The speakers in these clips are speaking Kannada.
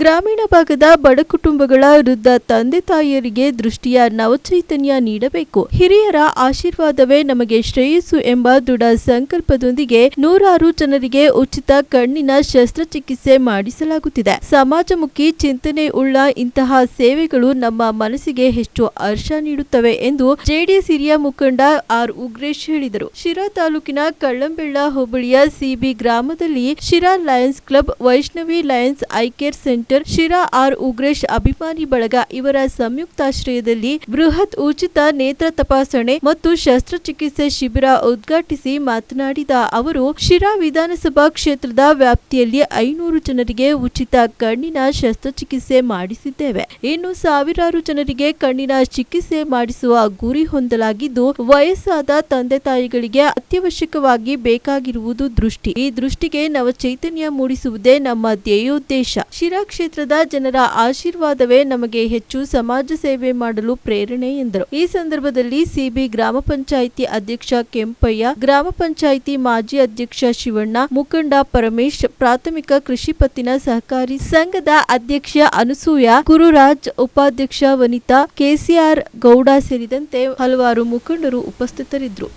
ಗ್ರಾಮೀಣ ಭಾಗದ ಬಡ ಕುಟುಂಬಗಳ ವೃದ್ಧ ತಂದೆ ತಾಯಿಯರಿಗೆ ದೃಷ್ಟಿಯ ನವಚೈತನ್ಯ ನೀಡಬೇಕು. ಹಿರಿಯರ ಆಶೀರ್ವಾದವೇ ನಮಗೆ ಶ್ರೇಯಸ್ಸು ಎಂಬ ದೃಢ ಸಂಕಲ್ಪದೊಂದಿಗೆ ನೂರಾರು ಜನರಿಗೆ ಉಚಿತ ಕಣ್ಣಿನ ಶಸ್ತ್ರಚಿಕಿತ್ಸೆ ಮಾಡಿಸಲಾಗುತ್ತಿದೆ. ಸಮಾಜಮುಖಿ ಚಿಂತನೆ ಉಳ್ಳ ಇಂತಹ ಸೇವೆಗಳು ನಮ್ಮ ಮನಸ್ಸಿಗೆ ಹೆಚ್ಚು ಹರ್ಷ ನೀಡುತ್ತವೆ ಎಂದು ಜೆಡಿಎಸ್ ಹಿರಿಯ ಮುಖಂಡ ಆರ್. ಉಗ್ರೇಶ್ ಹೇಳಿದರು. ಶಿರಾ ತಾಲೂಕಿನ ಕಳ್ಳಂಬೆಳ್ಳ ಹೋಬಳಿಯ ಸಿಬಿ ಗ್ರಾಮದಲ್ಲಿ Sira Lions club, Vaishnavi Lions eyecare centre Sira R Ugresh ಅಭಿಮಾನಿ ಬಳಗ ಇವರ ಸಂಯುಕ್ತಾಶ್ರಯದಲ್ಲಿ ಬೃಹತ್ ಉಚಿತ ನೇತ್ರ ತಪಾಸಣೆ ಮತ್ತು ಶಸ್ತ್ರಚಿಕಿತ್ಸೆ ಶಿಬಿರ ಉದ್ಘಾಟಿಸಿ ಮಾತನಾಡಿದ ಅವರು, ಶಿರಾ ವಿಧಾನಸಭಾ ಕ್ಷೇತ್ರದ ವ್ಯಾಪ್ತಿಯಲ್ಲಿ ಐನೂರು ಜನರಿಗೆ ಉಚಿತ ಕಣ್ಣಿನ ಶಸ್ತ್ರಚಿಕಿತ್ಸೆ ಮಾಡಿಸಿದ್ದೇವೆ. ಇನ್ನು ಸಾವಿರಾರು ಜನರಿಗೆ ಕಣ್ಣಿನ ಚಿಕಿತ್ಸೆ ಮಾಡಿಸುವ ಗುರಿ ಹೊಂದಲಾಗಿದ್ದು, ವಯಸ್ಸಾದ ತಂದೆ ತಾಯಿಗಳಿಗೆ ಅತ್ಯವಶ್ಯಕವಾಗಿ ಬೇಕಾಗಿರುವುದು ದೃಷ್ಟಿ. ಈ ದೃಷ್ಟಿಗೆ ನವಚೈತನ್ಯ ಮೂಡಿಸುವುದೇ ನಮ್ಮ ಧ್ಯೇಯೋದ್ದೇಶ. ಶಿರಾ ಕ್ಷೇತ್ರದ ಜನರ ಆಶೀರ್ವಾದವೇ ನಮಗೆ ಹೆಚ್ಚು ಸಮಾಜ ಸೇವೆ ಮಾಡಲು ಪ್ರೇರಣೆ ಎಂದರು. ಈ ಸಂದರ್ಭದಲ್ಲಿ ಸಿಬಿ ಗ್ರಾಮ ಪಂಚಾಯಿತಿ ಅಧ್ಯಕ್ಷ ಕೆಂಪಯ್ಯ, ಗ್ರಾಮ ಪಂಚಾಯಿತಿ ಮಾಜಿ ಅಧ್ಯಕ್ಷ ಶಿವಣ್ಣ, ಮುಖಂಡ ಪರಮೇಶ್, ಪ್ರಾಥಮಿಕ ಕೃಷಿ ಪತ್ತಿನ ಸಹಕಾರಿ ಸಂಘದ ಅಧ್ಯಕ್ಷ ಅನಸೂಯ, ಗುರುರಾಜ್, ಉಪಾಧ್ಯಕ್ಷ ವನಿತಾ, ಕೆಸಿಆರ್ ಗೌಡ ಸೇರಿದಂತೆ ಹಲವಾರು ಮುಖಂಡರು ಉಪಸ್ಥಿತರಿದ್ದರು.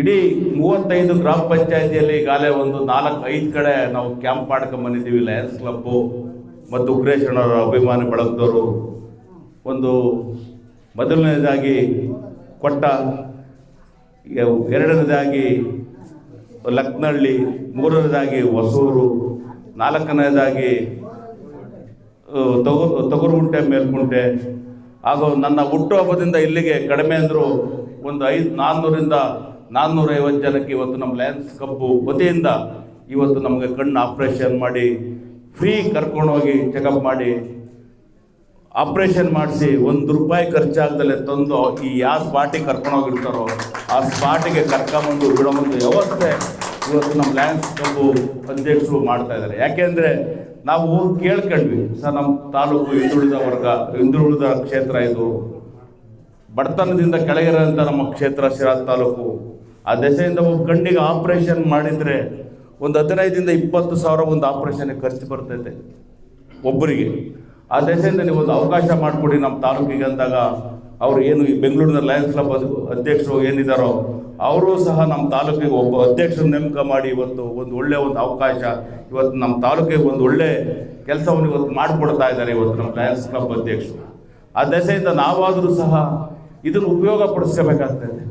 ಇಡೀ ಮೂವತ್ತೈದು ಗ್ರಾಮ ಪಂಚಾಯತಿಯಲ್ಲಿ ಈಗಾಗಲೇ ಒಂದು ನಾಲ್ಕು ಐದು ಕಡೆ ನಾವು ಕ್ಯಾಂಪ್ ಮಾಡ್ಕೊಂಬಂದಿದ್ದೀವಿ ಲಯನ್ಸ್ ಕ್ಲಬ್ಬು ಮತ್ತು ಉಗ್ರೇಶ್ವರ ಅಭಿಮಾನಿ ಬಳಗದವರು. ಒಂದು ಮೊದಲನೇದಾಗಿ ಕೊಟ್ಟ ಎರಡನೇದಾಗಿ ಲಕ್ನಳ್ಳಿ, ಮೂರನೇದಾಗಿ ಹೊಸೂರು, ನಾಲ್ಕನೇದಾಗಿ ತೊಗು, ತೊಗರುಗುಂಟೆ ಮೇಲ್ಕುಂಟೆ ಹಾಗೂ ನನ್ನ ಹುಟ್ಟುಹಬ್ಬದಿಂದ ಇಲ್ಲಿಗೆ ಕಡಿಮೆ ಅಂದರೂ ಒಂದು ಐದು ನಾನ್ನೂರಿಂದ ನಾನ್ನೂರೈವತ್ತು ಜನಕ್ಕೆ ಇವತ್ತು ನಮ್ಮ ಲ್ಯಾನ್ಸ್ ಕಬ್ಬು ವತಿಯಿಂದ ಇವತ್ತು ನಮಗೆ ಕಣ್ಣು ಆಪ್ರೇಷನ್ ಮಾಡಿ ಫ್ರೀ ಕರ್ಕೊಂಡೋಗಿ ಚೆಕಪ್ ಮಾಡಿ ಆಪ್ರೇಷನ್ ಮಾಡಿಸಿ ಒಂದು ರೂಪಾಯಿ ಖರ್ಚಾಗದಲ್ಲೇ ತಂದು ಈ ಯಾವ ಸ್ಪಾಟಿಗೆ ಕರ್ಕೊಂಡೋಗಿರ್ತಾರೋ ಆ ಸ್ಪಾಟಿಗೆ ಕರ್ಕೊಂಬಂದು ಬಿಡೋಬಂದು ವ್ಯವಸ್ಥೆ ಇವತ್ತು ನಮ್ಮ ಲ್ಯಾನ್ಸ್ ಕಬ್ಬು ಅಧ್ಯಕ್ಷರು ಮಾಡ್ತಾ ಇದ್ದಾರೆ. ಯಾಕೆಂದರೆ ನಾವು ಕೇಳ್ಕೊಂಡ್ವಿ, ಸರ್ ನಮ್ಮ ತಾಲೂಕು ಹಿಂದುಳಿದ ವರ್ಗ, ಹಿಂದುಳಿದ ಕ್ಷೇತ್ರ ಇದು. ಬಡತನದಿಂದ ಕೆಳಗಿರೋಂಥ ನಮ್ಮ ಕ್ಷೇತ್ರ ಶಿರಾ ತಾಲೂಕು. ಆ ದೆಸೆಯಿಂದ ಒಬ್ಬ ಕಣ್ಣಿಗೆ ಆಪ್ರೇಷನ್ ಮಾಡಿದರೆ ಒಂದು ಹದಿನೈದಿಂದ ಇಪ್ಪತ್ತು ಸಾವಿರ ಒಂದು ಆಪ್ರೇಷನ್ಗೆ ಖರ್ಚು ಬರ್ತೈತೆ ಒಬ್ಬರಿಗೆ. ಆ ದೆಸೆಯಿಂದ ನೀವು ಒಂದು ಅವಕಾಶ ಮಾಡಿಕೊಡಿ ನಮ್ಮ ತಾಲೂಕಿಗೆ ಅಂದಾಗ ಅವರು ಏನು ಈ ಬೆಂಗಳೂರಿನ ಲಯನ್ಸ್ ಕ್ಲಬ್ ಅಧ್ಯಕ್ಷರು ಏನಿದ್ದಾರೋ ಅವರು ಸಹ ನಮ್ಮ ತಾಲೂಕಿಗೆ ಒಬ್ಬ ಅಧ್ಯಕ್ಷರು ನೇಮಕ ಮಾಡಿ ಇವತ್ತು ಒಂದು ಒಳ್ಳೆಯ ಒಂದು ಅವಕಾಶ. ಇವತ್ತು ನಮ್ಮ ತಾಲೂಕಿಗೆ ಒಂದು ಒಳ್ಳೆ ಕೆಲಸವನ್ನು ಇವತ್ತು ಮಾಡಿಕೊಡ್ತಾ ಇದ್ದಾರೆ ಇವತ್ತು ನಮ್ಮ ಲಯನ್ಸ್ ಕ್ಲಬ್ ಅಧ್ಯಕ್ಷರು. ಆ ದೆಸೆಯಿಂದ ನಾವಾದರೂ ಸಹ ಇದನ್ನು ಉಪಯೋಗ ಪಡಿಸ್ಕೋಬೇಕಾಗ್ತದೆ